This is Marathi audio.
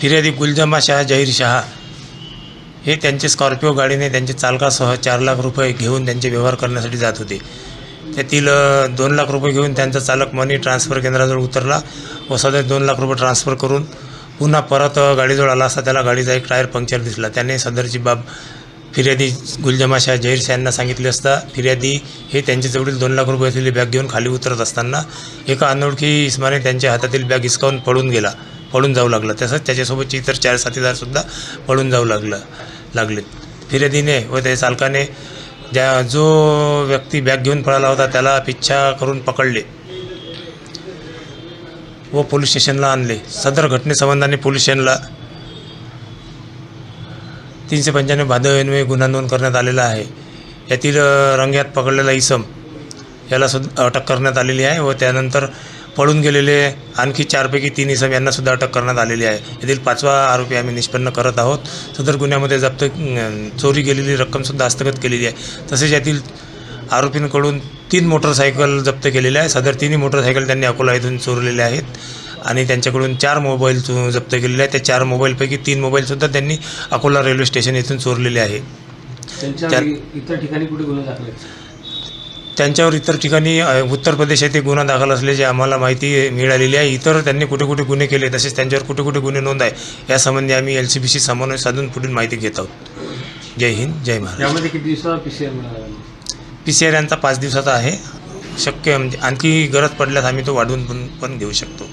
फिर्यादी गुलजमा शहा जहीर शहा हे त्यांचे स्कॉर्पिओ गाडीने त्यांच्या चालकासह चार लाख रुपये घेऊन त्यांचे व्यवहार करण्यासाठी जात होते. त्यातील दोन लाख रुपये घेऊन त्यांचा चालक मनी ट्रान्सफर केंद्राजवळ उतरला व सदर दोन लाख रुपये ट्रान्सफर करून पुन्हा परत गाडीजवळ आला असता त्याला गाडीचा एक टायर पंक्चर दिसला. त्याने सदरची बाब फिर्यादी गुलजमा शाह जहीर शाह यांना सांगितले असता फिर्यादी हे त्यांच्याजवळील दोन लाख रुपये असलेली बॅग घेऊन खाली उतरत असताना एका अनोळखी इस्माने त्यांच्या हातातील बॅग हिसकावून पळून गेला. पळून जाऊ लागला. तसंच त्याच्यासोबतचे इतर चार साथीदारसुद्धा पळून जाऊ लागलं लागलेत. फिर्यादीने व त्या चालकाने ज्या जो व्यक्ती बॅग घेऊन पळाला होता त्याला पिच्छा करून पकडले व पोलीस स्टेशनला आणले. सदर घटनेसंबंधाने पोलीस स्टेशनला तीनशे पंच्याण्णव भादव्यान्वये गुन्हा नोंद करण्यात आलेला आहे. यातील रंग्यात पकडलेला इसम याला सुद्धा अटक करण्यात आलेली आहे व त्यानंतर पळून गेलेले आणखी चारपैकी तीन इसम यांना सुद्धा अटक करण्यात आलेली आहे. यातील पाचवा आरोपी आम्ही निष्पन्न करत आहोत. सदर गुन्ह्यामध्ये जप्त चोरी गेलेली रक्कमसुद्धा हस्तगत केलेली आहे. तसेच यातील आरोपींकडून तीन मोटरसायकल जप्त केलेल्या आहे. सदर तिन्ही मोटरसायकल त्यांनी अकोला येथून चोरलेले आहेत आणि त्यांच्याकडून चार मोबाईल चो- जप्त केलेले आहेत. त्या चार मोबाईलपैकी तीन मोबाईलसुद्धा त्यांनी अकोला रेल्वे स्टेशन येथून चोरलेले आहे. त्या- इतर ठिकाणी कुठे गुन्हे दाखल? त्यांच्यावर इतर ठिकाणी उत्तर प्रदेश येथे गुन्हा दाखल असल्याची आम्हाला माहिती मिळालेली आहे. इतर त्यांनी कुठे कुठे गुन्हे केले तसेच त्यांच्यावर कुठे कुठे गुन्हे नोंद आहे यासंबंधी आम्ही एल सी बीशी समन्वय साधून पुढील माहिती घेत आहोत. जय हिंद जय महाराष्ट्र किती P C R P C R यांचा पाच दिवसाचा आहे. शक्य म्हणजे आणखी गरज पडल्यास आम्ही तो वाढवून पण पण घेऊ शकतो.